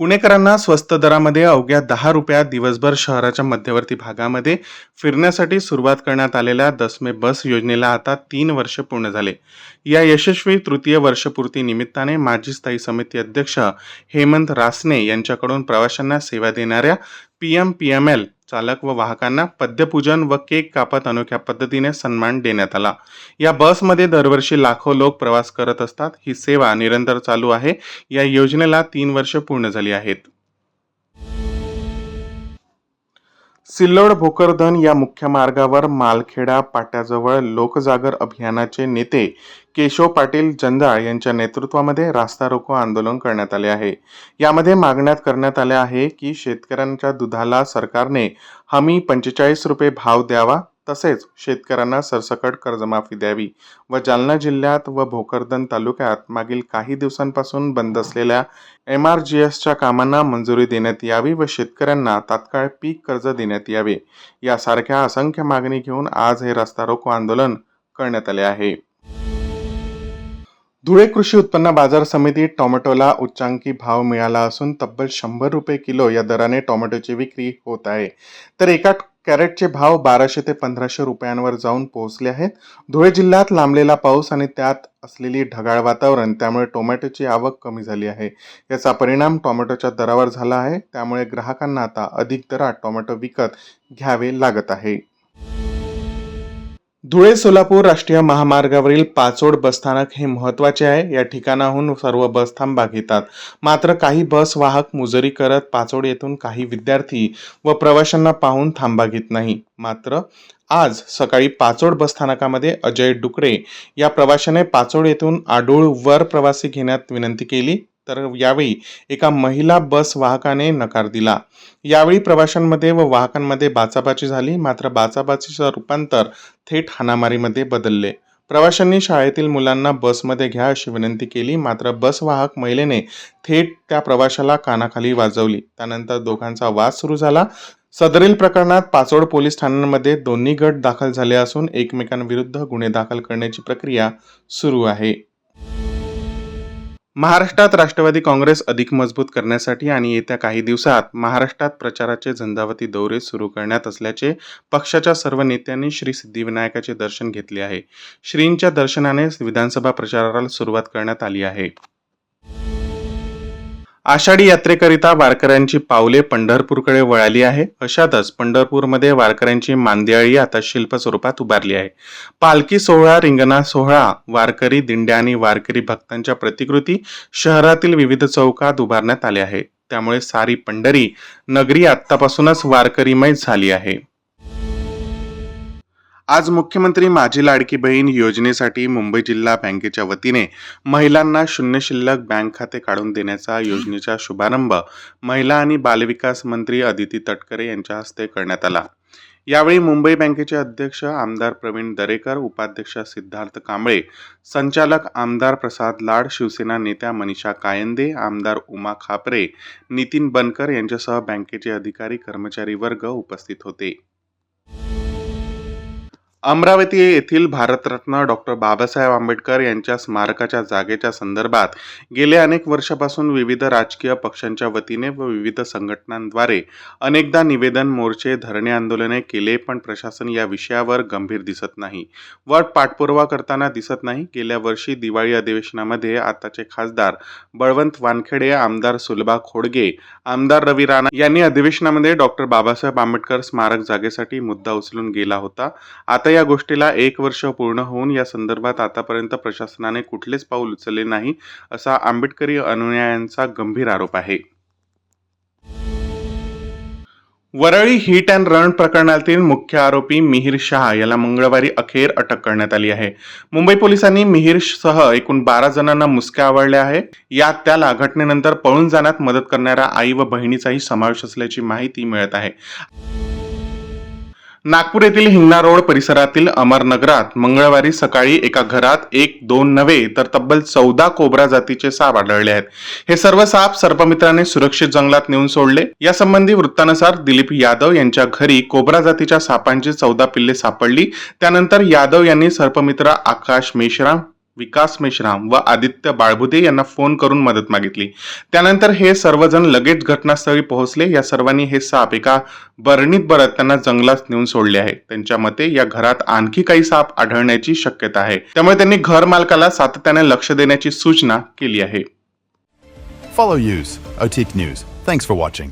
पुणेकरांना स्वस्त दरामध्ये अवघ्या दहा रुपयात दिवसभर शहराच्या मध्यवर्ती भागामध्ये फिरण्यासाठी सुरुवात करण्यात आलेल्या दसमे बस योजनेला आता तीन वर्ष पूर्ण झाले. या यशस्वी तृतीय वर्षपूर्ती निमित्ताने माजी स्थायी समिती अध्यक्ष हेमंत रासने यांच्याकडून प्रवाशांना सेवा देणाऱ्या P M P M L चालक व वाहकांना पद्यपूजन व केक कापत अनोख्या पद्धतीने सन्मान देण्यात आला. या बसमध्ये दरवर्षी लाखो लोक प्रवास करत असतात. ही सेवा निरंतर चालू आहे. या योजनेला तीन वर्ष पूर्ण झाली आहेत. सिल्लोड भोकरधन या मुख्य मार्गावर मालखेडा पाट्याजवळ लोकजागर अभियानाचे नेते केशव पाटील जंजाळ यांच्या नेतृत्वामध्ये रास्ता रोको आंदोलन करण्यात आले आहे. यामध्ये मागण्यात करण्यात आल्या आहे की शेतकऱ्यांच्या दुधाला सरकारने हमी पंचेचाळीस रुपये भाव द्यावा तसेच शेतकऱ्यांना सरसकट कर्जमाफी द्यावी व जालना जिल्ह्यात व भोकरदन तालुक्यात मागील काही दिवसांपासून बंद असलेल्या एम आर जी एसच्या कामांना मंजुरी देण्यात यावी व शेतकऱ्यांना तात्काळ पीक कर्ज देण्यात यावे यासारख्या असंख्य मागणी घेऊन आज हे रस्ता रोको आंदोलन करण्यात आले आहे. धुळे कृषी उत्पन्न बाजार समितीत टोमॅटोला उच्चांकी भाव मिळाला असून तब्बल शंभर रुपये किलो या दराने टोमॅटोची विक्री होत आहे. तर एका कॅरेटचे भाव बाराशे ते पंधराशे रुपयांवर जाऊन पोहोचले आहेत. धुळे जिल्ह्यात लांबलेला पाऊस आणि त्यात असलेली ढगाळ वातावरण त्यामुळे टोमॅटोची आवक कमी झाली आहे. याचा परिणाम टोमॅटोच्या दरावर झाला आहे. त्यामुळे ग्राहकांना आता अधिक दरात टोमॅटो विकत घ्यावे लागत आहे. धुळे सोलापूर राष्ट्रीय महामार्गावरील पाचोड बसस्थानक हे महत्त्वाचे आहे. या ठिकाणाहून सर्व बस थांबा घेतात. मात्र काही बस वाहक मुजरी करत पाचोड येथून काही विद्यार्थी व प्रवाशांना पाहून थांबा घेत नाही. मात्र आज सकाळी पाचोड बसस्थानकामध्ये अजय डुकरे या प्रवाशाने पाचोड येथून आडूळ वर प्रवासी घेण्यात विनंती केली. तर यावेळी एका महिला बस वाहकाने नकार दिला. यावेळी प्रवाशांमध्ये व वाहकांमध्ये बाचाबाची झाली मात्र बाचाबाचीचं रूपांतर थेट हाणामारीमध्ये बदलले. प्रवाशांनी शाळेतील मुलांना बसमध्ये घ्या अशी विनंती केली मात्र बस वाहक महिलेने थेट त्या प्रवाशाला कानाखाली वाजवली. त्यानंतर दोघांचा वाद सुरू झाला. सदरील प्रकरणात पाचोड पोलीस ठाण्यांमध्ये दोन्ही गट दाखल झाले असून एकमेकांविरुद्ध गुन्हे दाखल करण्याची प्रक्रिया सुरू आहे. महाराष्ट्रात राष्ट्रवादी काँग्रेस अधिक मजबूत करण्यासाठी आणि येत्या काही दिवसात महाराष्ट्रात प्रचाराचे झंझावती दौरे सुरू करण्यात असल्याचे पक्षाच्या सर्व नेत्यांनी श्री सिद्धिविनायकाचे दर्शन घेतले आहे. श्रींच्या दर्शनाने विधानसभा प्रचाराला सुरुवात करण्यात आली आहे. आषाढी यात्रेकरिता वारकऱ्यांची पावले पंढरपूरकडे वळाली आहे. अशातच पंढरपूरमध्ये वारकऱ्यांची मांदियाळी आता शिल्प स्वरूपात उभारली आहे. पालखी सोहळा रिंगणा सोहळा वारकरी दिंड्या आणि वारकरी भक्तांच्या प्रतिकृती शहरातील विविध चौकात उभारण्यात आल्या आहेत त्यामुळे सारी पंढरी नगरी आत्तापासूनच वारकरीमय झाली आहे. आज मुख्यमंत्री माझी लाडकी बहीण योजनेसाठी मुंबई जिल्हा बँकेच्या वतीने महिलांना शून्य शिल्लक बँक खाते काढून देण्याचा योजनेचा शुभारंभ महिला आणि बालविकास मंत्री अदिती तटकरे यांच्या हस्ते करण्यात आला. यावेळी मुंबई बँकेचे अध्यक्ष आमदार प्रवीण दरेकर उपाध्यक्ष सिद्धार्थ कांबळे संचालक आमदार प्रसाद लाड शिवसेना नेत्या मनीषा कायंदे आमदार उमा खापरे नितीन बनकर यांच्यासह बँकेचे अधिकारी कर्मचारी वर्ग उपस्थित होते. अमरावती येथील भारतरत्न डॉक्टर बाबासाहेब आंबेडकर यांच्या स्मारकाच्या जागेच्या संदर्भात गेल्या अनेक वर्षापासून विविध राजकीय पक्षांच्या वतीने व विविध संघटनांद्वारे अनेकदा निवेदन मोर्चे धरणे आंदोलने केले पण प्रशासन या विषयावर गंभीर दिसत नाही. व पाठपुरावा करताना दिसत नाही. गेल्या वर्षी दिवाळी अधिवेशनामध्ये आताचे खासदार बळवंत वानखेडे आमदार सुलभा खोडगे आमदार रवी राणा यांनी अधिवेशनामध्ये डॉक्टर बाबासाहेब आंबेडकर स्मारक जागेसाठी मुद्दा उचलून गेला होता. आता या गोष्टीला एक वर्ष पूर्ण होऊन या संदर्भात आतापर्यंत प्रशासनाने कुठलेच पाऊल उचलले नाही असा आंबेडकरी अनुयायांचा गंभीर आरोप आहे. वरळी हिट अँड रन प्रकरणातील मुख्य आरोपी मिहिर शहा याला मंगळवारी अखेर अटक करण्यात आली आहे. मुंबई पोलिसांनी मिहिर सह एकूण बारा जणांना मुसक्या आवडल्या आहे. यात त्याला घटनेनंतर पळून जाण्यात मदत करणाऱ्या आई व बहिणीचाही समावेश असल्याची माहिती मिळत आहे. नागपूर येथील हिंगणा रोड परिसरातील अमरनगरात मंगळवारी सकाळी एका घरात एक दोन नव्हे तर तब्बल चौदा कोबरा जातीचे साप आढळले आहेत. हे सर्व साप सर्पमित्राने सुरक्षित जंगलात नेऊन सोडले. यासंबंधी वृत्तानुसार दिलीप यादव यांच्या घरी कोबरा जातीच्या सापांची चौदा पिल्ले सापडली. त्यानंतर यादव यांनी सर्पमित्र आकाश मेश्राम विकास मेश्राम व आदित्य बाळबुदे यांना फोन करून मदत मागितली. त्यानंतर हे सर्वजण लगेच घटनास्थळी पोहोचले. या सर्वांनी हे साप एका बरणीत बरत त्यांना जंगलात नेऊन सोडले आहे. त्यांच्या मते या घरात आणखी काही साप आढळण्याची शक्यता आहे. त्यामुळे त्यांनी घर मालकाला सातत्याने लक्ष देण्याची सूचना केली आहे. Follow Use, Otique News. Thanks for.